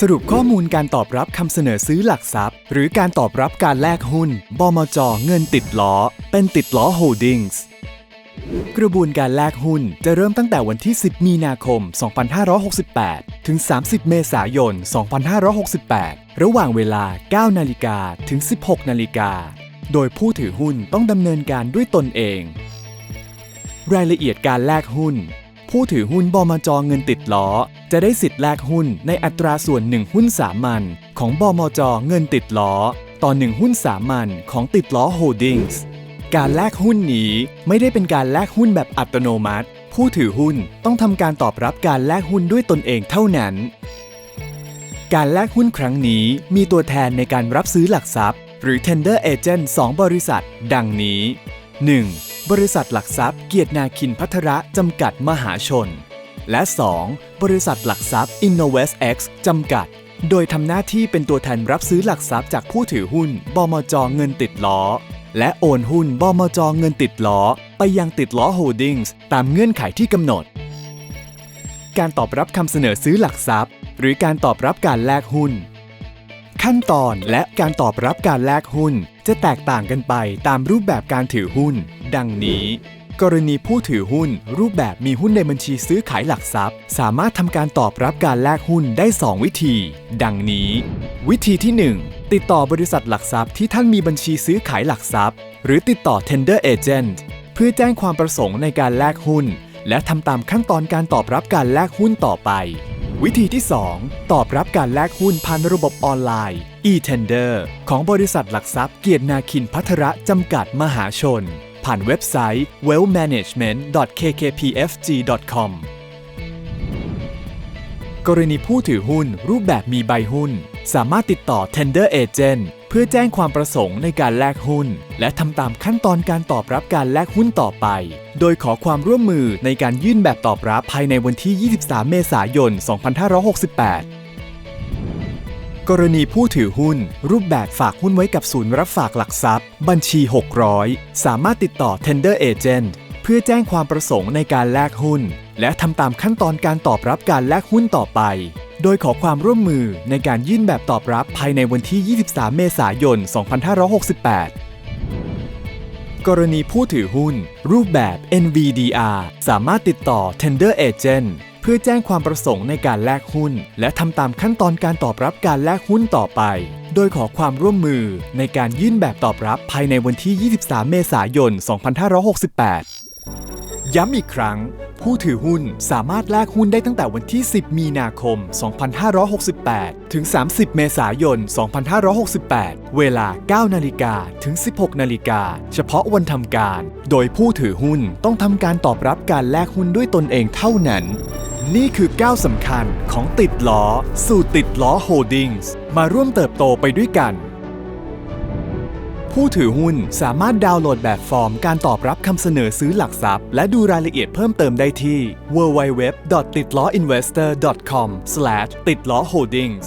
สรุปข้อมูลการตอบรับคำเสนอซื้อหลักทรัพย์ หรือการตอบรับการแลกหุ้น บมจ เงินติดล้อ เป็นติดล้อโฮลดิ้งส์กระบวนการแลกหุ้นจะเริ่มตั้งแต่วันที่ 10 มีนาคม 2568 ถึง 30 เมษายน 2568 ระหว่างเวลา 9 นาฬิกาถึง 16 นาฬิกา โดยผู้ถือหุ้นต้องดำเนินการด้วยตนเอง รายละเอียดการแลกหุ้น ผู้ถือหุ้นบมจเงินติดล้อ จะได้สิทธิ์แลกหุ้นในอัตราส่วน 1 หุ้นสามัญของบมจเงินติดล้อ ต่อ 1 หุ้นสามัญของติดล้อโฮลดิ้งส์การแลกหุ้นนี้ไม่ได้เป็นการแลกหุ้นแบบอัตโนมัติ ผู้ถือหุ้นต้องทำการตอบรับการแลกหุ้นด้วยตนเองเท่านั้น การแลกหุ้นครั้งนี้มีตัวแทนในการรับซื้อหลักทรัพย์ หรือ tender agent 2 บริษัท ดังนี้ 1. บริษัทหลักทรัพย์เกียรตินาคินพัทระจำกัดมหาชน และ 2. บริษัทหลักทรัพย์ Innovest X จำกัด โดยทำหน้าที่เป็นตัวแทนรับซื้อหลักทรัพย์จากผู้ถือหุ้น บมจเงินติดล้อ และโอนหุ้น บมจเงินติดล้อ ไปยังติดล้อโฮลดิ้งส์ตามเงื่อนไขที่กำหนด การตอบรับคำเสนอซื้อหลักทรัพย์ หรือการตอบรับการแลกหุ้น ขั้นตอนและการตอบรับการแลกหุ้น จะแตกต่างกันไปตามรูปแบบการถือหุ้น ดังนี้ กรณีผู้ถือหุ้น รูปแบบมีหุ้นในบัญชีซื้อขายหลักทรัพย์ สามารถทำการตอบรับการแลกหุ้นได้ 2 วิธี ดังนี้ วิธีที่ 1 ติดต่อบริษัทหลักทรัพย์ที่ท่านมีบัญชีซื้อขายหลักทรัพย์ หรือติดต่อ tender agent เพื่อแจ้งความประสงค์ในการแลกหุ้น และทำตามขั้นตอนการตอบรับการแลกหุ้นต่อไป วิธีที่ 2 ตอบรับการแลกหุ้นผ่านระบบออนไลน์ e-tender ของบริษัทหลักทรัพย์เกียรตินาคินพัทระจำกัดมหาชน ผ่านเว็บไซต์ wealthmanagement.kkpfg.com กรณีผู้ถือหุ้นรูปแบบมีใบหุ้น สามารถติดต่อ tender agent เพื่อแจ้งความประสงค์ในการแลกหุ้น และทำตามขั้นตอนการตอบรับการแลกหุ้นต่อไป โดยขอความร่วมมือในการยื่นแบบตอบรับภายในวันที่ 23 เมษายน 2568กรณีผู้ถือหุ้น รูปแบบฝากหุ้นไว้กับศูนย์รับฝากหลักทรัพย์ บัญชี 600 สามารถติดต่อ tender agent เพื่อแจ้งความประสงค์ในการแลกหุ้น และทำตามขั้นตอนการตอบรับการแลกหุ้นต่อไป โดยขอความร่วมมือในการยื่นแบบตอบรับภายในวันที่ 23 เมษายน 2568 กรณีผู้ถือหุ้น รูปแบบ NVDR สามารถติดต่อ tender agent เพื่อแจ้งความประสงค์ในการแลกหุ้น และทำตามขั้นตอนการตอบรับการแลกหุ้นต่อไป โดยขอความร่วมมือในการยื่นแบบตอบรับภายในวันที่ 23 เมษายน 2568 ย้ำอีกครั้ง ผู้ถือหุ้นสามารถแลกหุ้นได้ตั้งแต่วันที่ 10 มีนาคม 2568 ถึง 30 เมษายน 2568 เวลา 9 นาฬิกาถึง 16 นาฬิกา เฉพาะวันทำการ โดยผู้ถือหุ้นต้องทำการตอบรับการแลกหุ้นด้วยตนเองเท่านั้น นี่คือก้าวสำคัญของติดล้อ สู่ติดล้อโฮลดิ้งส์มาร่วมเติบโตไปด้วยกัน ผู้ถือหุ้นสามารถดาวน์โหลดแบบฟอร์มการตอบรับคำเสนอซื้อหลักทรัพย์ และดูรายละเอียดเพิ่มเติมได้ที่ www.titlawinvestor.com/titlawholdings